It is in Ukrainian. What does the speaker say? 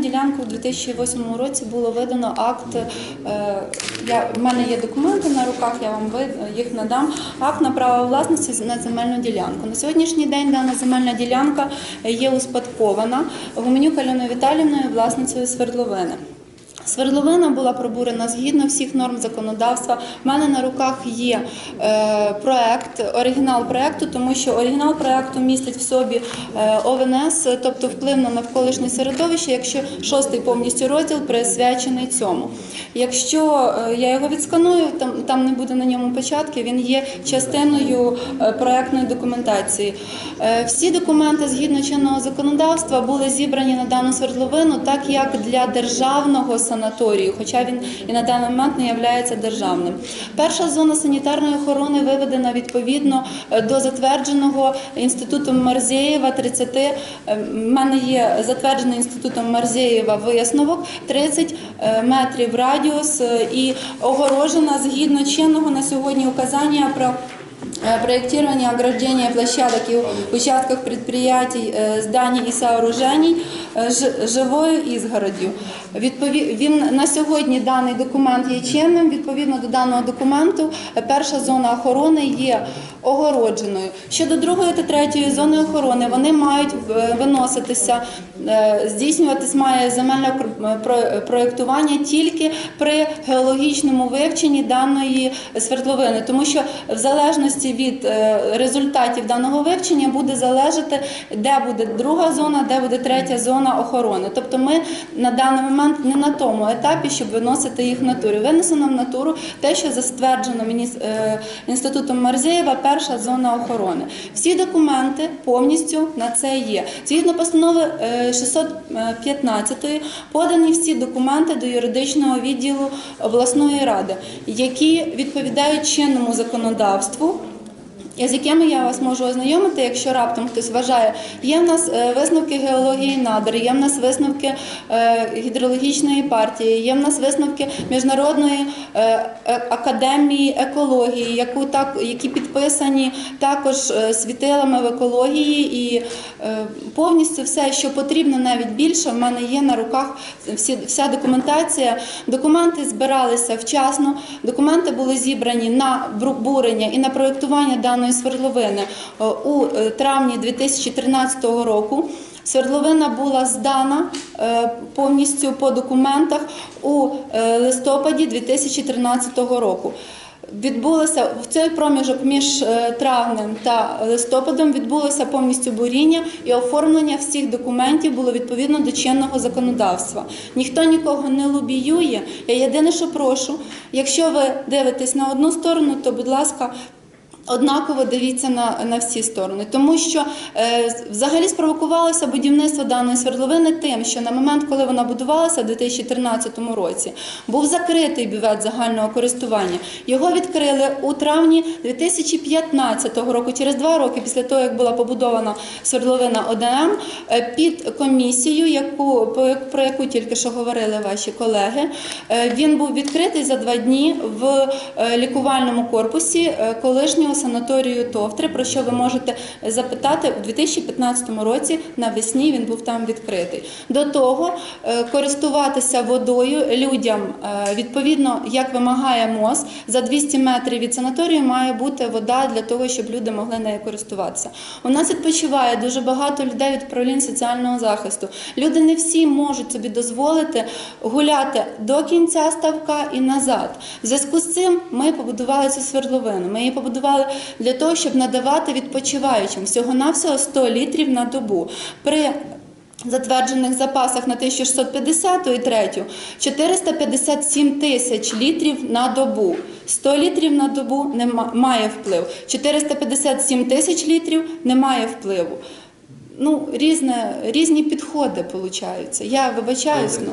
ділянку у 2008 році було видано акт. е, Я, в мене є документи на руках, я вам їх надам. Акт на право власності на земельну ділянку. На сьогоднішній день дана земельна ділянка є успадкована Гуменюк Альоною Віталівною, власницею свердловини. Свердловина була пробурена згідно всіх норм законодавства. У мене на руках є е, проект, оригінал проекту, тому що оригінал проекту містить в собі е, ОВНС, тобто вплив на навколишнє середовище, якщо шостий повністю розділ присвячений цьому. Якщо е, я його відсканую, там, там не буде на ньому початки, він є частиною проектної документації. Всі документи згідно чинного законодавства були зібрані на дану свердловину, так як для державного санаторію, хоча він і на даний момент не є державним. Перша зона санітарної охорони виведена відповідно е, до затвердженого інститутом Марзєєва 30. е, В мене є затверджений інститутом Марзєєва висновок 30 е, метрів радіус і огорожена згідно чинного на сьогодні указання про проектирование ограждения площадок и участков предприятий, э, зданий и сооружений э, живою ізгороддю. Він на сьогодні даний документ є чинним. Відповідно до даного документу, е, перша зона охорони є огородженою. Щодо другої та третьої зони охорони, вони мають виноситися, е, здійснюватись має земельне проєктування тільки при геологічному вивченні даної свердловини, тому що в залежності від е, результатів даного вивчення буде залежати, де буде друга зона, де буде третя зона охорони. Тобто ми на даний момент не на тому етапі, щоб виносити їх в натурі. Винесено в натуру те, що затверджено е, інститутом Марзєєва, перша зона охорони. Всі документи повністю на це є. Згідно постанови е, 615 подані всі документи до юридичного відділу обласної ради, які відповідають чинному законодавству. З якими я вас можу ознайомити, якщо раптом хтось вважає, є в нас е, висновки геології надр, є в нас висновки е, гідрологічної партії, є в нас висновки міжнародної е, академії екології, які підписані також світилами в екології, і повністю все, що потрібно, навіть більше, в мене є на руках вся документація. Документи збиралися вчасно, документи були зібрані на бурення і на проєктування даної свердловини е, у е, травні 2013 року. Свердловина була здана е, повністю по документах у листопаді 2013 року. Відбулося в цей проміжок між травнем та листопадом відбулося повністю буріння і оформлення всіх документів було відповідно до чинного законодавства. Ніхто нікого не лобіює. Я єдине, що прошу, якщо ви дивитесь на одну сторону, то будь ласка. Однаково дивіться на, на всі сторони, тому що е, взагалі спровокувалося будівництво даної свердловини тим, що на момент, коли вона будувалася в 2013 році, був закритий бювет загального користування. Його відкрили у травні 2015 року, через два роки після того, як була побудована свердловина ОДМ, е, під комісію, яку про яку тільки що говорили ваші колеги. Е, Він був відкритий за два дні в е, лікувальному корпусі е, колишнього санаторію Товтри, про що ви можете запитати у 2015 році навесні він був там відкритий. До того е, користуватися водою людям е, відповідно, як вимагає МОЗ, за 200 метрів від санаторію має бути вода для того, щоб люди могли нею користуватися. У нас відпочиває дуже багато людей від управлінь соціального захисту. Люди не всі можуть собі дозволити гуляти до кінця ставка і назад. В зв'язку з цим ми побудували цю свердловину. Ми її побудували для того, щоб надавати відпочиваючим всього-навсього 100 літрів на добу. При затверджених запасах на 1650 і 3 457 тисяч літрів на добу. 100 літрів на добу не має вплив. 457 тисяч літрів не має впливу. Ну, різне, різні підходи получаються. Я вибачаюсь. Ну.